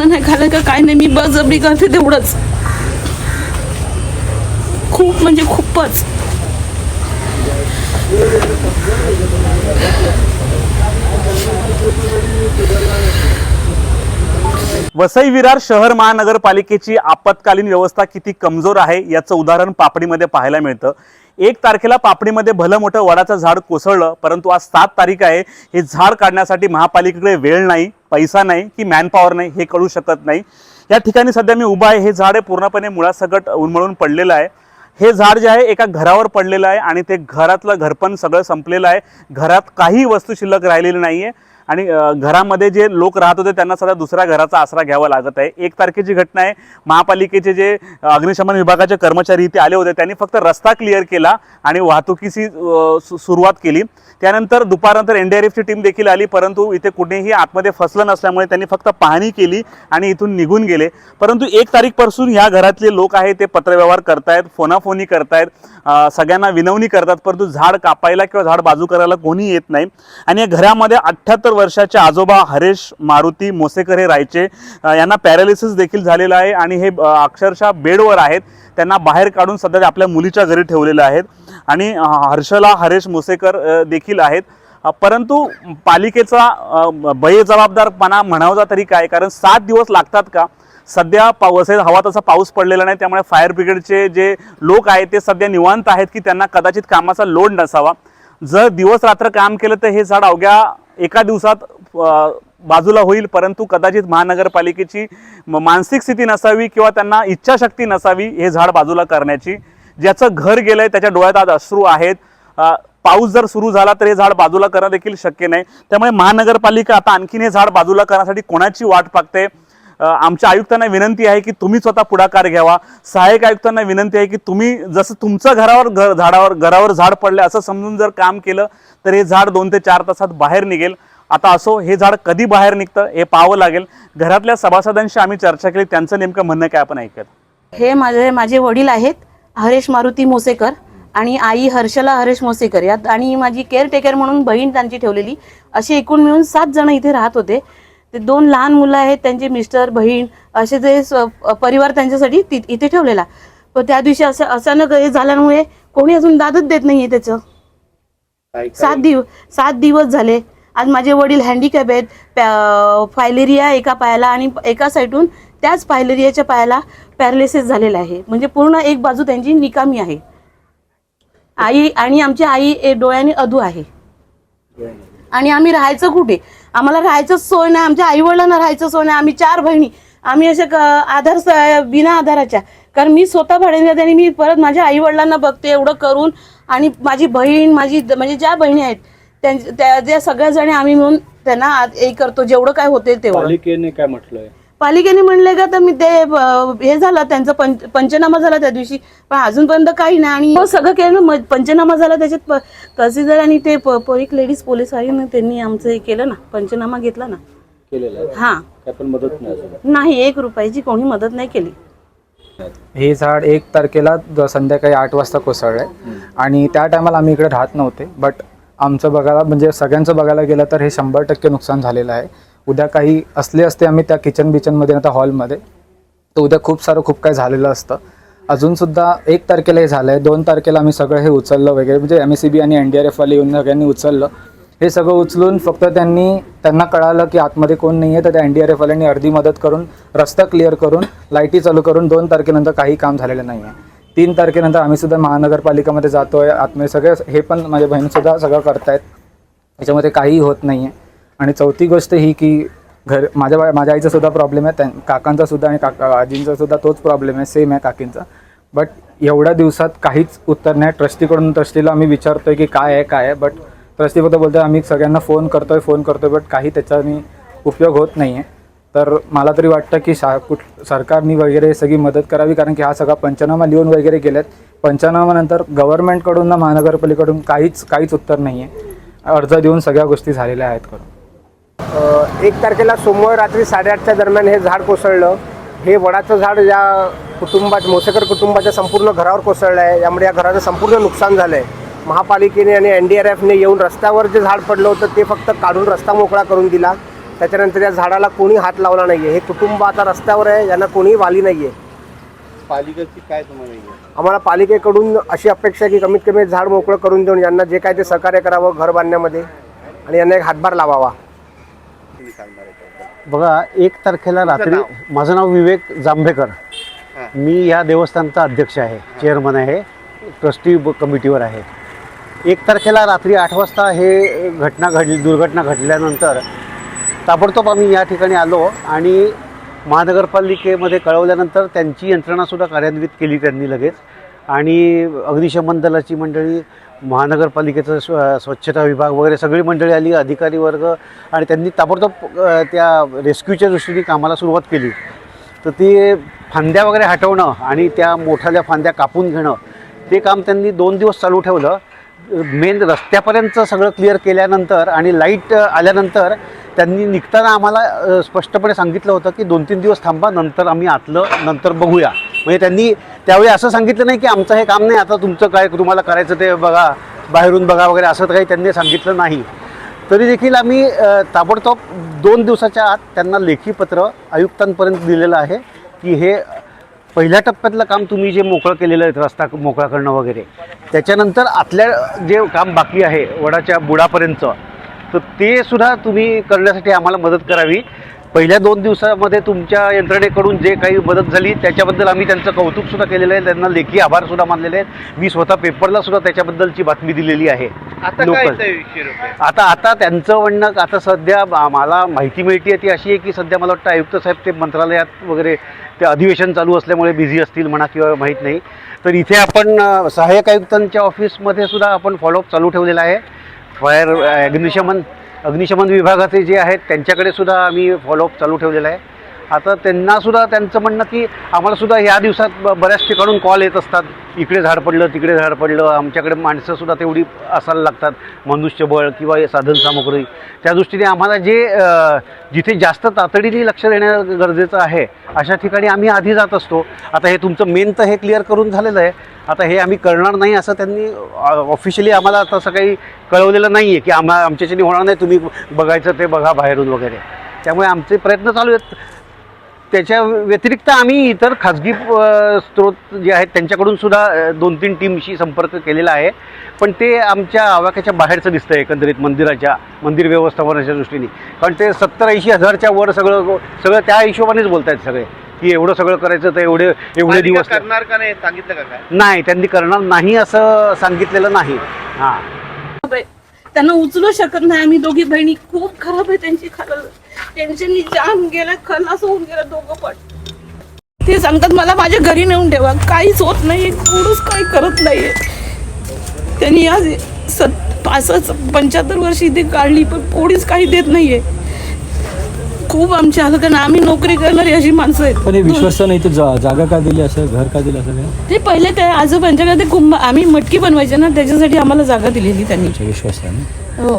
लग्न नाही झालं का काय नाही मी बळजबरी करते तेवढंच. खूप म्हणजे खूपच. वसई विरार शहर महानगरपालिकेची आपत्कालीन व्यवस्था किती कमजोर आहे याचं उदाहरण पापडीमध्ये पाहायला मिळतं. एक तारखेला पापडीमध्ये भलं मोठं वडाचं झाड कोसळलं परंतु आज सात तारीख आहे. हे झाड काढण्यासाठी महापालिकेकडे वेळ नाही. पैसा नाही की मॅनपॉवर नाही हे कळू शकत नाही. या ठिकाणी सध्या मी उभा आहे हे झाड आहे पूर्णपणे मुळासकट उन्मळून पडलेलं आहे. हे झाड जे आहे एका घरावर पडलेलं आहे आणि ते घरातलं घरपण सगळं संपलेलं आहे. घरात काही वस्तू शिल्लक राहिलेली नाही आहे आणि घरामध्ये जे लोक राहत होते त्यांना सध्या दुसऱ्या घराचा आसरा घ्यावा लागत आहे. एक तारखेची घटना आहे. महापालिकेचे जे अग्निशमन विभागाचे कर्मचारी इथे आले होते. त्यांनी फक्त रस्ता क्लिअर केला आणि वाहतुकीची सुरुवात केली. त्यानंतर दुपारनंतर एन डी आर एफची टीम देखील आली. परंतु इथे कुठेही आतमध्ये फसलं नसल्यामुळे त्यांनी फक्त पाहणी केली आणि इथून निघून गेले. परंतु एक तारीखपासून ह्या घरातले लोक आहेत ते पत्रव्यवहार करतायत फोनाफोनी करतायत सगळ्यांना विनवणी करतात. परंतु झाड कापायला किंवा झाड बाजू करायला कोणी येत नाही. आणि या घरामध्ये अठ्ठ्याहत्तर वर्षाचे आजोबा हरेश मारुती मोसेकर हे राहायचे. यांना पॅरालिसिस देखील झालेलं आहे आणि हे अक्षरशः बेडवर आहेत. त्यांना बाहेर काढून सध्या आपल्या मुलीच्या घरी ठेवलेलं आहेत. आणि हर्षला हरेश मोसेकर देखील आहेत. परंतु पालिकेचा बेजबाबदारपणा म्हणावा तरी काय? कारण सात दिवस लागतात का? सध्या पाऊस हवा तसा पाऊस पडलेला नाही. त्यामुळे फायर ब्रिगेडचे जे लोक आहेत ते सध्या निवांत आहेत की त्यांना कदाचित कामाचा लोड नसावा. जर दिवस रात्र काम केलं तर हे झाड अवघ्या एका दिवसात बाजूला होईल परंतु कदाचित महानगरपालिकेची म- मानसिक स्थिती नसावी किंवा त्यांना इच्छाशक्ती नसावी हे झाड बाजूला करण्याची. ज्याचं घर गेलं आहे त्याच्या डोळ्यात आज अश्रू आहेत. पाऊस जर सुरू झाला तर हे झाड बाजूला करणं देखील शक्य नाही. त्यामुळे महानगरपालिका आता आणखीन हे झाड बाजूला करण्यासाठी कोणाची वाट पागते? आमच्या आयुक्तांना विनंती आहे की तुम्ही स्वतः पुढाकार घ्यावा. सहाय्यक आयुक्तांना विनंती आहे की तुम्ही जसं तुमचं घरावर घर झाडावर घरावर झाड पडलं असं समजून जर काम केलं तर हे झाड दोन ते चार तासात बाहेर निघेल. आता असो हे झाड कधी बाहेर निघतं हे पाहावं लागेल. घरातल्या सभासदांशी आम्ही चर्चा केली त्यांचं नेमकं म्हणणं काय आपण ऐकत हे माझे माझे वडील आहेत हरेश मारुती मोसेकर आणि आई हर्षला हरेश मोसेकर. यात आणि माझी केअरटेकर म्हणून बहीण त्यांची ठेवलेली. असे एकूण मिळून सात जण इथे राहत होते. ते दोन लहान मुलं आहेत त्यांचे मिस्टर बहीण असे जे परिवार त्यांच्यासाठी ति- इथे ठेवलेला. पण त्या दिवशी असं अचानक हे झाल्यामुळे कोणी अजून दादच देत नाहीये त्याचं. सात दिव सात दिवस झाले. आज माझे वडील हँडिकॅप आहेत. फायलेरिया एका पायाला आणि एका साईडून त्याच फायलेरियाच्या पायाला पॅरालिसिस झालेला आहे. म्हणजे पूर्ण एक बाजू त्यांची निकामी आहे. आई आणि आमची आई डोळ्याने अधू आहे. आणि आम्ही राहायचं कुठे? आम्हाला राहायचं सोय नाही आमच्या आईवडिलांना राहायचं सोय नाही आम्ही चार बहिणी. आम्ही अशा आधार विना बिना आधाराच्या. कारण मी स्वतः भाड्याने राहते आणि मी परत माझ्या आईवडिलांना बघते एवढं करून. आणि माझी बहीण माझी म्हणजे ज्या बहिणी आहेत त्या त्या सगळ्या जणी आम्ही मिळून त्यांना हे करतो जेवढं काय होते तेवढं. पालिकेने काय म्हटलंय? पालिकेने म्हणले का तर मी ते हे झालं त्यांचं पंच पंचनामा झाला त्या दिवशी. पण अजूनपर्यंत काही नाही. आणि हो, सगळं केलं ना पंचनामा झाला त्याच्यात तहसीलदार आणि ते प- प- एक लेडीज पोलीस आहे ना त्यांनी आमचं हे केलं ना पंचनामा घेतला ना. केलेलं आहे. हा. काय पण मदत नाही एक रुपयाची कोणी मदत नाही केली. हे झाड एक तारखेला संध्याकाळी आठ वाजता कोसळलं आहे आणि त्या टायमाला आम्ही इकडे राहत नव्हते. बट आमचं बघायला म्हणजे सगळ्यांचं बघायला गेलं तर हे शंभर टक्के नुकसान झालेलं आहे. उद्या काही असले असते आम्ही त्या किचन बिचनमध्ये आता हॉलमध्ये तर उद्या खूप सारं खूप काही झालेलं असतं. अजूनसुद्धा एक तारखेला हे झालं आहे दोन तारखेला आम्ही सगळं हे उचललं वगैरे. म्हणजे एम एस सी बी आणि एन डी आर एफवाले येऊन सगळ्यांनी उचललं. हे सगळं उचलून फक्त त्यांनी त्यांना कळालं की आतमध्ये कोण नाही आहे तर त्या एन डी आर एफवाल्यांनी अर्धी मदत करून रस्ता क्लिअर करून लाईटी चालू करून दोन तारखेनंतर काही काम झालेलं नाही आहे तीन तारखेनंतर आम्ही सुद्धा महानगरपालिकेमध्ये जातो आहे आतमध्ये सगळे हे पण माझ्या बहिणीसुद्धा सगळं करतायत. याच्यामध्ये काहीही होत नाही आहे आणि चौथी गोष्ट ही की घर माझ्या माझ्या आईचा सुद्धा प्रॉब्लेम आहे त्यां काकांचा सुद्धा आणि काका आजींचा सुद्धा तोच प्रॉब्लेम आहे सेम आहे काकींचा. बट एवढ्या दिवसात काहीच उत्तर नाही. ट्रस्टीकडून ट्रस्टीला आम्ही विचारतोय की काय आहे काय आहे बट ट्रस्टी फक्त बोलतोय आम्ही सगळ्यांना फोन करतोय फोन करतोय बट काही त्याच्याने उपयोग होत नाही आहे तर मला तरी वाटतं की शा कुठ सरकारनी वगैरे सगळी मदत करावी कारण की हा सगळा पंचनामा लिहून वगैरे गेल्यात पंचनामानंतर गव्हर्नमेंटकडून ना महानगरपालिकेकडून काहीच काहीच उत्तर नाही आहे अर्ज देऊन सगळ्या गोष्टी झालेल्या आहेत करून एक तारखेला सोमवार रात्री साडेआठच्या दरम्यान हे झाड कोसळलं. हे वडाचं झाड या कुटुंबात मोसेकर कुटुंबाच्या संपूर्ण घरावर कोसळलं आहे. यामुळे या घराचं संपूर्ण नुकसान झालं आहे महापालिकेने आणि एन डी आर एफने येऊन रस्त्यावर जे झाड पडलं होतं ते फक्त काढून रस्ता मोकळा करून दिला. त्याच्यानंतर या झाडाला कोणी हात लावला नाही आहे हे कुटुंब आता रस्त्यावर आहे यांना कोणीही वाली नाही आहे पालिकेची काय तुम्हाला? आम्हाला पालिकेकडून अशी अपेक्षा आहे की कमीत कमी झाड मोकळं करून देऊन यांना जे काय ते सहकार्य करावं घर बांधण्यामध्ये आणि यांना एक हातभार लावावा. बघा एक तारखेला रात्री माझं नाव विवेक जांभेकर. मी या देवस्थानचा अध्यक्ष आहे चेअरमन आहे ट्रस्टी कमिटीवर आहे. एक तारखेला रात्री आठ वाजता हे घटना घडली दुर्घटना घडल्यानंतर ताबडतोब आम्ही या ठिकाणी आलो आणि महानगरपालिकेमध्ये कळवल्यानंतर त्यांची यंत्रणासुद्धा कार्यान्वित केली त्यांनी लगेच. आणि अग्निशमन दलाची मंडळी महानगरपालिकेचं स्व स्वच्छता विभाग वगैरे सगळी मंडळी आली अधिकारी वर्ग आणि त्यांनी ताबडतोब त्या रेस्क्यूच्या दृष्टीने कामाला सुरुवात केली. तर ती फांद्या वगैरे हटवणं आणि त्या मोठ्याल्या फांद्या कापून घेणं ते काम त्यांनी दोन दिवस चालू ठेवलं. मेन रस्त्यापर्यंत सगळं क्लिअर केल्यानंतर आणि लाइट आल्यानंतर त्यांनी निघताना आम्हाला स्पष्टपणे सांगितलं होतं की दोन तीन दिवस थांबा नंतर आम्ही आतलं नंतर बघूया. म्हणजे त्यांनी त्यावेळी असं सांगितलं नाही की आमचं हे काम नाही आता तुमचं काय तुम्हाला करायचं ते बघा बाहेरून बघा वगैरे असं तर काही त्यांनी सांगितलं नाही. तरी देखील आम्ही ताबडतोब दोन दिवसाच्या आत त्यांना लेखी पत्र आयुक्तांपर्यंत दिलेलं आहे की हे पहिल्या टप्प्यातलं काम तुम्ही जे मोकळं केलेलं आहे रस्ता मोकळा करणं वगैरे त्याच्यानंतर आतल्या जे काम बाकी आहे वडाच्या बुडापर्यंत तर ते सुद्धा तुम्ही करण्यासाठी आम्हाला मदत करावी. पहिल्या दोन दिवसामध्ये तुमच्या यंत्रणेकडून जे काही मदत झाली त्याच्याबद्दल आम्ही त्यांचं कौतुकसुद्धा केलेलं आहे. त्यांना लेखी आभारसुद्धा मानलेले आहेत. मी स्वतः पेपरला सुद्धा त्याच्याबद्दलची बातमी दिलेली आहे. लोकल. आता आता त्यांचं म्हणणं आता सध्या मला माहिती मिळते ती अशी आहे की सध्या मला वाटतं आयुक्त साहेब ते मंत्रालयात वगैरे ते अधिवेशन चालू असल्यामुळे बिझी असतील म्हणा किंवा माहीत नाही. तर इथे आपण सहाय्यक आयुक्तांच्या ऑफिसमध्ये सुद्धा आपण फॉलोअप चालू ठेवलेला आहे. फायर अग्निशमन अग्निशमन विभागाचे जे आहेत त्यांच्याकडे सुद्धा आम्ही फॉलोअप चालू ठेवलेला आहे. आता त्यांनासुद्धा त्यांचं म्हणणं की आम्हालासुद्धा ह्या दिवसात बऱ्याच ठिकाणून कॉल येत असतात. इकडे झाड पडलं तिकडे झाड पडलं. आमच्याकडे माणसंसुद्धा तेवढी असायला लागतात. मनुष्यबळ किंवा हे साधनसामुग्री त्या दृष्टीने आम्हाला जे जिथे जास्त तातडीने लक्ष देणं गरजेचं आहे अशा ठिकाणी आम्ही आधी जात असतो. आता हे तुमचं मेन तर हे क्लिअर करून झालेलं आहे. आता हे आम्ही करणार नाही असं त्यांनी ऑफिशियली आम्हाला तसं काही कळवलेलं नाही आहे की आम्हा आमच्याच्याने होणार नाही. तुम्ही बघायचं ते बघा बाहेरून वगैरे. त्यामुळे आमचे प्रयत्न चालू आहेत. त्याच्या व्यतिरिक्त आम्ही इतर खाजगी स्रोत जे आहेत त्यांच्याकडून सुद्धा दोन तीन टीमशी संपर्क केलेला आहे. पण ते आमच्या आवाक्याच्या बाहेरचं दिसतं एकंदरीत मंदिराच्या मंदिर व्यवस्थापनाच्या दृष्टीने. कारण ते सत्तर ऐंशी हजारच्या वर सगळं सगळं त्या हिशोबानेच बोलत आहेत सगळे. की एवढं सगळं करायचं तर एवढे एवढे दिवस करणार का नाही सांगितलं का काय? नाही त्यांनी करणार नाही असं सांगितलेलं नाही. हां. त्यांना उचलू शकत नाही. आम्ही दोघी बहिणी खूप खराब आहे त्यांची खरं टेन्शननी जाम गेल्या खलास होऊन गेल्या दोघं पण. ते सांगतात मला माझ्या घरी नेऊन ठेवा. काहीच होत नाही कोणच काही करत नाहीये. त्यांनी आज सत पासष्ट पंच्याहत्तर वर्ष इथे काढली पण कोणीच काही देत नाहीये. खूप आमची हालत आहे ना आम्ही नोकरी करणारी अशी माणसं आहेत. पण हे विश्वास नाही तर जा जागा का दिली असं घर का दिलं असं काय ते पहिले ते आजोबांच्याकडे ते कुंभ आम्ही मटकी बनवायचे ना त्याच्यासाठी आम्हाला जागा दिलेली त्यांनी. विश्वास आहे ना हो.